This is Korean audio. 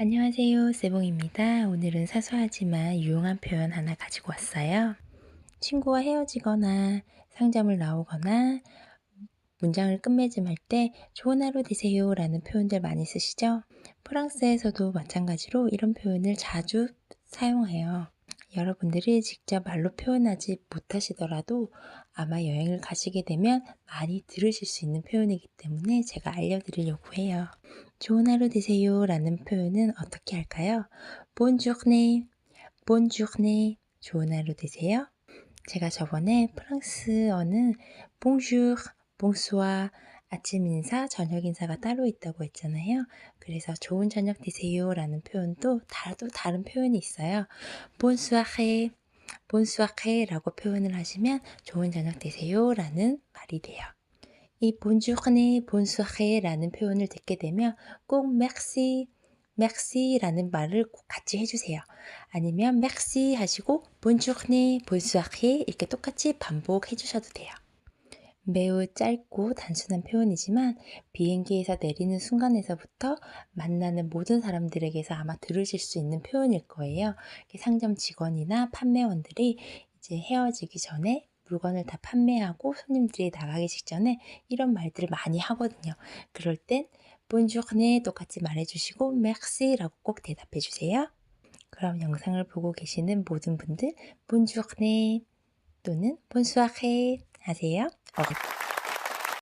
안녕하세요. 세봉입니다. 오늘은 사소하지만 유용한 표현 하나 가지고 왔어요. 친구와 헤어지거나 상점을 나오거나 문장을 끝맺음할 때 좋은 하루 되세요 라는 표현들 많이 쓰시죠? 프랑스에서도 마찬가지로 이런 표현을 자주 사용해요. 여러분들이 직접 말로 표현하지 못하시더라도 아마 여행을 가시게 되면 많이 들으실 수 있는 표현이기 때문에 제가 알려드리려고 해요. 좋은 하루 되세요 라는 표현은 어떻게 할까요? Bonne journée, 좋은 하루 되세요. 제가 저번에 프랑스어는 bonjour, bonsoir, 아침 인사, 저녁 인사가 따로 있다고 했잖아요. 그래서 좋은 저녁 되세요 라는 표현도 다도 다른 표현이 있어요. bonsoir, bonsoir 라고 표현을 하시면 좋은 저녁 되세요 라는 말이 돼요. 이 bonjour네, bonsoir 라는 표현을 듣게 되면 꼭 merci, merci 라는 말을 꼭 같이 해주세요. 아니면 merci 하시고 bonjour네, bonsoir 이렇게 똑같이 반복해 주셔도 돼요. 매우 짧고 단순한 표현이지만 비행기에서 내리는 순간에서부터 만나는 모든 사람들에게서 아마 들으실 수 있는 표현일 거예요. 상점 직원이나 판매원들이 이제 헤어지기 전에 물건을 다 판매하고 손님들이 나가기 직전에 이런 말들을 많이 하거든요. 그럴 땐 본주네 똑같이 말해주시고 맥시라고 꼭 대답해 주세요. 그럼 영상을 보고 계시는 모든 분들 본주네 또는 본수아해 하세요. Okay.